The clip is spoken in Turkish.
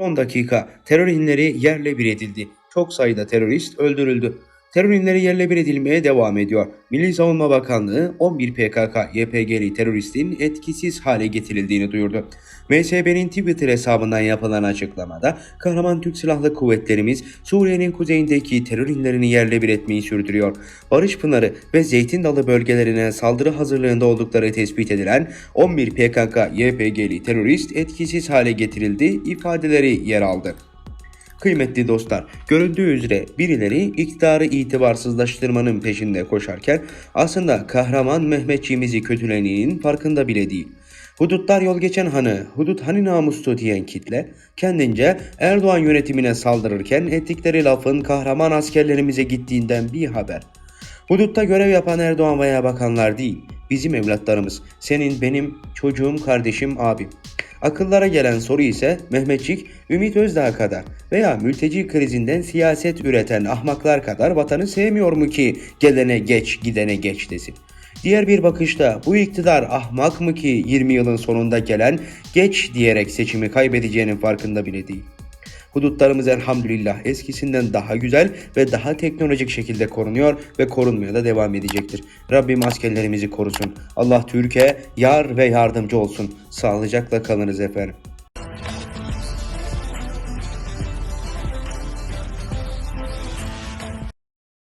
Son dakika terör inleri yerle bir edildi. Çok sayıda terörist öldürüldü. Terör inleri yerle bir edilmeye devam ediyor. Milli Savunma Bakanlığı 11 PKK-YPG'li teröristin etkisiz hale getirildiğini duyurdu. MSB'nin Twitter hesabından yapılan açıklamada kahraman Türk Silahlı Kuvvetlerimiz Suriye'nin kuzeyindeki terör inlerini yerle bir etmeyi sürdürüyor. Barış Pınarı ve Zeytin Dalı bölgelerine saldırı hazırlığında oldukları tespit edilen 11 PKK-YPG'li terörist etkisiz hale getirildi ifadeleri yer aldı. Kıymetli dostlar, görüldüğü üzere birileri iktidarı itibarsızlaştırmanın peşinde koşarken aslında kahraman Mehmetçiğimizi kötülediğinin farkında bile değil. Hudutlar yol geçen hanı, hudut hani namustu diyen kitle, kendince Erdoğan yönetimine saldırırken ettikleri lafın kahraman askerlerimize gittiğinden bir haber. Hudutta görev yapan Erdoğan veya bakanlar değil, bizim evlatlarımız, senin, benim, çocuğum, kardeşim, abim. Akıllara gelen soru ise Mehmetçik, Ümit Özdağ kadar veya mülteci krizinden siyaset üreten ahmaklar kadar vatanı sevmiyor mu ki gelene geç gidene geç desin. Diğer bir bakışta bu iktidar ahmak mı ki 20 yılın sonunda gelen geç diyerek seçimi kaybedeceğinin farkında bile değil. Hudutlarımız elhamdülillah eskisinden daha güzel ve daha teknolojik şekilde korunuyor ve korunmaya da devam edecektir. Rabbim askerlerimizi korusun. Allah Türkiye yar ve yardımcı olsun. Sağlıcakla kalınız efendim.